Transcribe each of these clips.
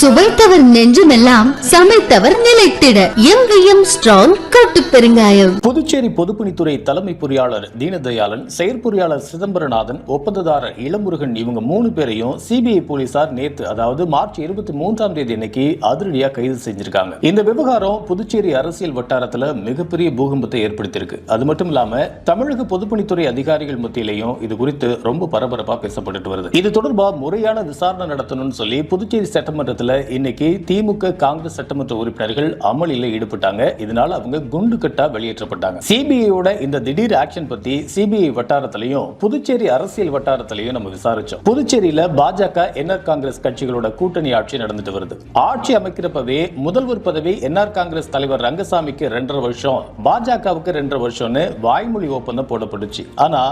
சுவைத்தவர் நெஞ்சுமெல்லாம் சமைத்தவர் நிலைத்திட. எங்கேயும் ஸ்ட்ராங் கட்டு பெருங்காயம். புதுச்சேரி பொதுப்பணித்துறை தலைமை பொறியாளர் தீனதயாளன் செயற்பொறியாளர் சிதம்பரநாதன் ஒப்பந்ததாரர் இளமுருகன் இவங்க மூணு பேரையும் சிபிஐ போலீசார் நேத்து அதாவது மார்ச் இருபத்தி மூன்றாம் தேதி அன்னைக்கு அதிரடியா கைது செஞ்சிருக்காங்க. இந்த விவகாரம் புதுச்சேரி அரசியல் வட்டாரத்துல மிகப்பெரிய பூகம்பத்தை ஏற்படுத்தியிருக்கு. அது மட்டும் இல்லாம தமிழக பொதுப்பணித்துறை அதிகாரிகள் மத்தியிலையும் இது குறித்து ரொம்ப பரபரப்பா பேசப்பட்டு வருது. இது தொடர்பா முறையான விசாரணை நடத்தணும்னு சொல்லி புதுச்சேரி சட்டமன்றத்தில் இன்னைக்கு திமுக காங்கிரஸ் சட்டமன்ற உறுப்பினர்கள் அமளியில் ஈடுபட்டாங்க. இதனால அவங்க குண்டு கட்டா வெளியேற்றப்பட்டாங்க. சிபிஐயோட இந்த திடீர் ஆக்ஷன் பத்தி சிபிஐ வட்டாரத்திலையும் புதுச்சேரி அரசியல் வட்டாரத்திலையும் நம்ம விசாரிச்சோம். புதுச்சேரியில பாஜக என்ஆர் காங்கிரஸ் கட்சிகளோட கூட்டணி ஆட்சி நடந்துட்டு வருது. ஆட்சி அமைக்கிறப்பவே முதல்வர் பதவி என்ஆர் காங்கிரஸ் தலைவர் ரங்கசாமிக்கு ரெண்டரை வருஷம் பாஜகவுக்கு ரெண்டரை வருஷம்னு வாய்மொழி ஒப்பந்தம் போடப்பட்டுச்சு. ஆனா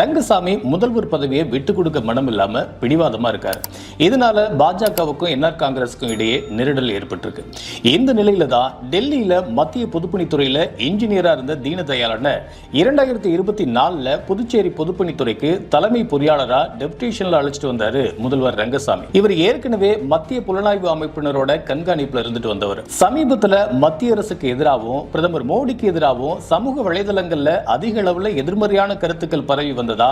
ரங்கசாமி முதல்வர் பதவியை விட்டு கொடுக்க மனம் இல்லாம பிடிவாதமா இருக்காரு. இதனால பாஜகவுக்கும் என்ஆர் காங்கிரஸ் காங்கிரஸுக்கும் இடையே நெருடல் ஏற்பட்டிருக்கு. இந்த நிலையில தான் டெல்லியில மத்திய பொதுப்பணித்துறையில இன்ஜினியரா இருந்த தீனதயாளனை இரண்டாயிரத்தி இருபத்தி நாலுல புதுச்சேரி பொதுப்பணித்துறைக்கு தலைமை பொறியாளரா டெப்டேஷன்ல அழைச்சிட்டு வந்தாரு முதல்வர் ரங்கசாமி. இவர் ஏற்கனவே மத்திய புலனாய்வு அமைப்பினரோட கண்காணிப்புல இருந்துட்டு வந்தவர். சமீபத்துல மத்திய அரசுக்கு எதிராகவும் பிரதமர் மோடிக்கு எதிராகவும் சமூக வலைதளங்கள்ல அதிக அளவுல எதிர்மறையான கருத்துக்கள் பரவி வந்ததா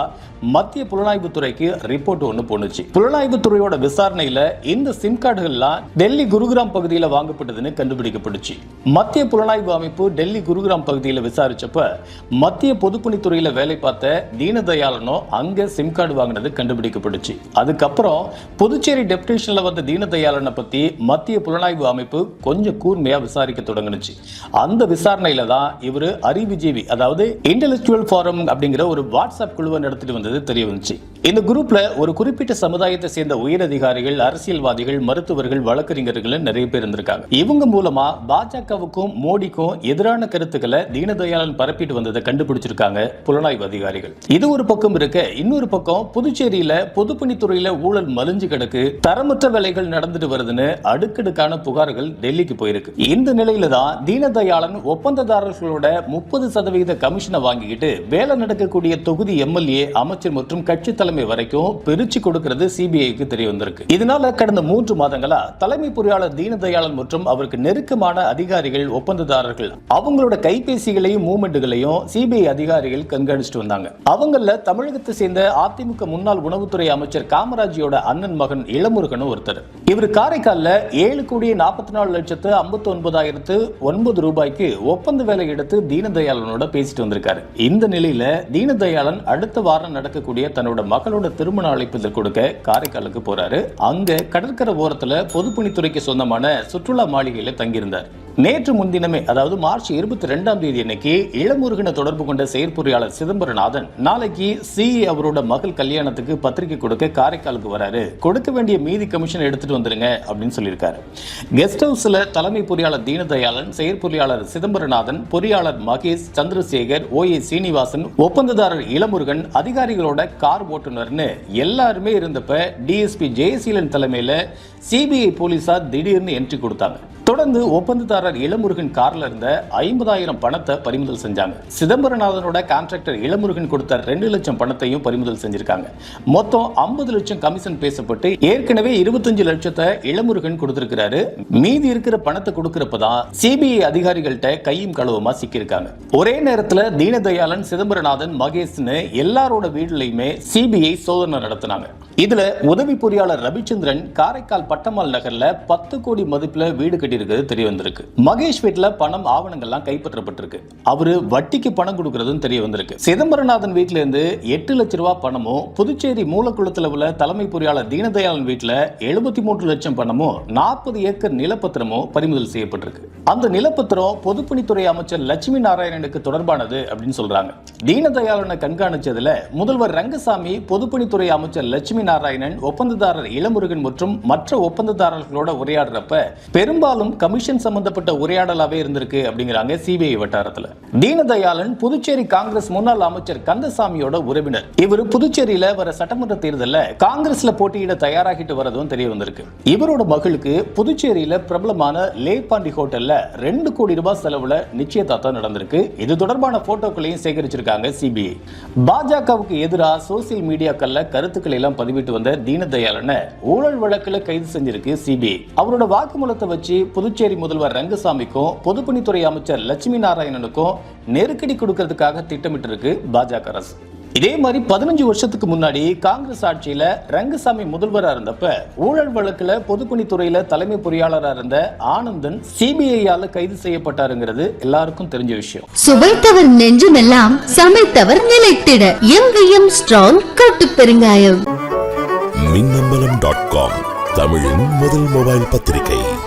மத்திய புலனாய்வு துறைக்கு ரிப்போர்ட் ஒன்னு போனுச்சு புலனாய்வு துறையோட விசாரணையில இந்த சிம் கார்டுகள் எல்லாம் டெல்லி குருகிராம் பகுதியில் வாங்கப்பட்டதுன்னு கண்டுபிடிக்கப்பட்டுச்சு. மத்திய புலனாய்வு அமைப்பு டெல்லி குருகிராம் பகுதியில் விசாரிச்சப்ப மத்திய பொதுப்பணித்துறையில் வேலை பார்த்த தீனதயாளனோ அங்கே சிம் கார்டு வாங்கினது கண்டுபிடிக்கப்பட்டுச்சு. அதுக்கப்புறம் புதுச்சேரி டெப்டேஷன்ல வந்த தீனதயாளனை பற்றி மத்திய புலனாய்வு அமைப்பு கொஞ்சம் கூர்மையாக விசாரிக்க தொடங்கினுச்சு. அந்த விசாரணையில் தான் இவர் அறிவுஜீவி அதாவது இன்டலெக்சுவல் ஃபாரம் அப்படிங்கிற ஒரு வாட்ஸ்அப் குழுவை நடத்திட்டு வந்தது தெரிய வந்துச்சு. இந்த குரூப்ல ஒரு குறிப்பிட்ட சமுதாயத்தை சேர்ந்த உயரதிகாரிகள் அரசியல்வாதிகள் மருத்துவர்கள் வழக்கறிஞர்கள் நிறைய பேர் இருந்திருக்காங்க. இவங்க மூலமா பாஜகவுக்கும் மோடிக்கும் எதிரான கருத்துக்களை தீனதயாளன் பரப்பிட்டு வந்ததை கண்டுபிடிச்சிருக்காங்க புலனாய்வு அதிகாரிகள். இது ஒரு பக்கம் இருக்க இன்னொரு பக்கம் புதுச்சேரியில பொதுப்பணித்துறையில ஊழல் மலிஞ்சு கிடக்கு தரமற்ற வேலைகள் நடந்துட்டு வருதுன்னு அடுக்கடுக்கான புகார்கள் டெல்லிக்கு போயிருக்கு. இந்த நிலையில தான் தீனதயாளன் ஒப்பந்ததாரர்களோட முப்பது சதவீத கமிஷனை வாங்கிக்கிட்டு வேலை நடக்கக்கூடிய தொகுதி எம்எல்ஏ அமைச்சர் மற்றும் கட்சி தலைமை வரைக்கும் பிரிச்சு கொடுக்கிறது சிபிஐக்கு தெரிய வந்திருக்கு. இதனால கடந்த மூன்று மாதங்கள் தலைமை பொறியாளர் தீனதயாளன் மற்றும் அவருக்கு நெருக்கமான அதிகாரிகள் ஒப்பந்ததாரர்கள். அவங்களோட கைபேசிகளையும் மூமெண்ட்டுகளையும் சிபிஐ அதிகாரிகள் கண்காணிச்சுட்டு வந்தாங்க. அவங்கள தமிழகத்தை சேர்ந்த அதிமுக முன்னாள் உணவுத்துறை அமைச்சர் காமராஜியோட அண்ணன் மகன் இளமுருகனும் ஒருத்தர். இவர் காரைக்கால்ல ஏழு கோடியே நாற்பத்தி நாலு லட்சத்து ஐம்பத்தி ஒன்பதாயிரத்து ஒன்பது ரூபாய்க்கு ஒப்பந்த வேலை எடுத்து தீனதயாளனோட பேசிட்டு வந்திருக்காரு. இந்த நிலையில தீனதயாளன் அடுத்த வாரம் நடக்கக்கூடிய தன்னோட மகளோட திருமண அழைப்பு கொடுக்க காரைக்காலுக்கு போறாரு. அங்க கடற்கரை ஓரத்துல பொதுப்பணித்துறைக்கு சொந்தமான சுற்றுலா மாளிகையில் தங்கியிருந்தார். நேற்று முன்தினமே அதாவது மார்ச் இருபத்தி ரெண்டாம் தேதி அன்னைக்கு இளமுருகனை தொடர்பு கொண்ட செயற்பொறியாளர் சிதம்பரநாதன் நாளைக்கு சி அவரோட மகள் கல்யாணத்துக்கு பத்திரிகை கொடுக்க காரைக்காலுக்கு வராரு. கொடுக்க வேண்டிய மீதி கமிஷன் எடுத்துட்டு வந்துருங்க அப்படின்னு சொல்லியிருக்காரு. கெஸ்ட் ஹவுஸ்ல தலைமை பொறியாளர் தீனதயாளன் செயற்பொறியாளர் சிதம்பரநாதன் பொறியாளர் மகேஷ் சந்திரசேகர் ஓ ஏ சீனிவாசன் ஒப்பந்ததாரர் இளமுருகன் அதிகாரிகளோட கார் ஓட்டுநர்னு எல்லாருமே இருந்தப்ப டிஎஸ்பி ஜெயசீலன் தலைமையில சிபிஐ போலீசார் திடீர்னு என்ட்ரி கொடுத்தாங்க. தொடர்ந்து ஒப்பந்ததாரர் இளமுருகன் கார்ல இருந்த ஐம்பதாயிரம் பணத்தை பறிமுதல் செஞ்சாங்க. சிதம்பரநாதனோட கான்ட்ராக்டர் இளமுருகன் கொடுத்த ரெண்டு லட்சம் பணத்தையும் பறிமுதல் செஞ்சிருக்காங்க. மொத்தம் ஐம்பது லட்சம் கமிஷன் பேசப்பட்டு ஏற்கனவே இருபத்தஞ்சு லட்சத்தை இளமுருகன் கொடுத்திருக்கிறாரு. மீதி இருக்கிற பணத்தை கொடுக்கறப்பதான் சிபிஐ அதிகாரிகள்ட்ட கையும் களவுமா சிக்கியிருக்காங்க. ஒரே நேரத்துல தீனதயாளன் சிதம்பரநாதன் மகேஷ்னு எல்லாரோட வீடுலையுமே சிபிஐ சோதனை நடத்தினாங்க. இதுல உதவி பொறியாளர் ரவிச்சந்திரன் காரைக்கால் பட்டம்மாள் நகர்ல பத்து கோடி மதிப்புல வீடு கட்டி இருக்கிறது தெரிய வந்திருக்கு மகேஷ் வீட்டில் பணம் ஆவணங்கள்லாம் கைப்பற்றப்பட்டிருக்கு. அவரு வட்டிக்கு பணம் கொடுக்கறதும் தெரிய வந்திருக்கு சிதம்பரநாதன் வீட்டில இருந்து எட்டு லட்ச ரூபா பணமும் புதுச்சேரி மூலக்குளத்தில் உள்ள தலைமை பொறியாளர் தீனதயாளன் வீட்டில் எழுபத்தி மூன்று லட்சம் பணமும் நாற்பது ஏக்கர் நிலப்பத்திரமும் பறிமுதல் செய்யப்பட்டிருக்கு. அந்த நிலப்பத்திரம் பொதுப்பணித்துறை அமைச்சர் லட்சுமி நாராயணனுக்கு தொடர்பானது அப்படின்னு சொல்றாங்க. தீனதயாளனை கண்காணிச்சதுல முதல்வர் ரங்கசாமி பொதுப்பணித்துறை அமைச்சர் லட்சுமி நாராயணன் ஒப்பந்ததாரர் இளமுருகன் மற்றும் மற்ற ஒப்பந்ததாரர்களோட உரையாடுறப்ப பெரும்பாலும் விவகாரம் கமிஷன் சம்பந்தப்பட்ட உரையாடலாவே இருந்திருக்கு அப்படிங்கிறாங்க சிபிஐ வட்டாரத்துல. தீனதயாளன் புதுச்சேரி காங்கிரஸ் முன்னாள் அமைச்சர் கந்தசாமியோட உறவினர். இவர் புதுச்சேரியில வர சட்டமன்ற தேர்தலில் காங்கிரஸ்ல போட்டியிட தயாராகிட்டு வரதும் தெரிய வந்திருக்கு. இவரோட மகளுக்கு புதுச்சேரியில பிரபலமான லேபாண்டி ஹோட்டல்ல ரெண்டு கோடி ரூபாய் செலவுல நிச்சயதார்த்தம் நடந்திருக்கு. இது தொடர்பான போட்டோக்களையும் சேகரிச்சிருக்காங்க சிபிஐ. பாஜகவுக்கு எதிராக சோசியல் மீடியாக்கள்ல கருத்துக்களை எல்லாம் பதிவிட்டு வந்த தீனதயாளனை ஊழல் வழக்கில் கைது செஞ்சிருக்கு சிபிஐ. அவரோட வாக்குமூலத்தை வச்சு புதுச்சேரி முதல்வர் ரங்கசாமிக்கும் பொதுப்பணித்துறை அமைச்சர் லட்சுமி நாராயணனுக்கும் நெருக்கடி கொடுக்கறதுக்காக திட்டமிட்டு இருக்கு பாஜக அரசு. இதே மாதிரி பதினஞ்சு வருஷத்துக்கு முன்னாடி காங்கிரஸ் ஆட்சியில ரங்கசாமி முதல்வரா இருந்தப்ப ஊழல் வழக்குல பொதுப்பணித்துறையில தலைமை பொறியாளரா இருந்த ஆனந்தன் சிபிஐயால கைது செய்யப்பட்டாருங்கிறது எல்லாருக்கும் தெரிஞ்ச விஷயம். சுவைத்தவர் நெஞ்சுமெல்லாம் சமைத்தவர் நிலைத்திட எங்கேயும் ஸ்ட்ராங் கட்டு பெருங்காயம். மின்னம்பலம் டாட் காம் தமிழின் முதல் மொபைல் பத்திரிகை.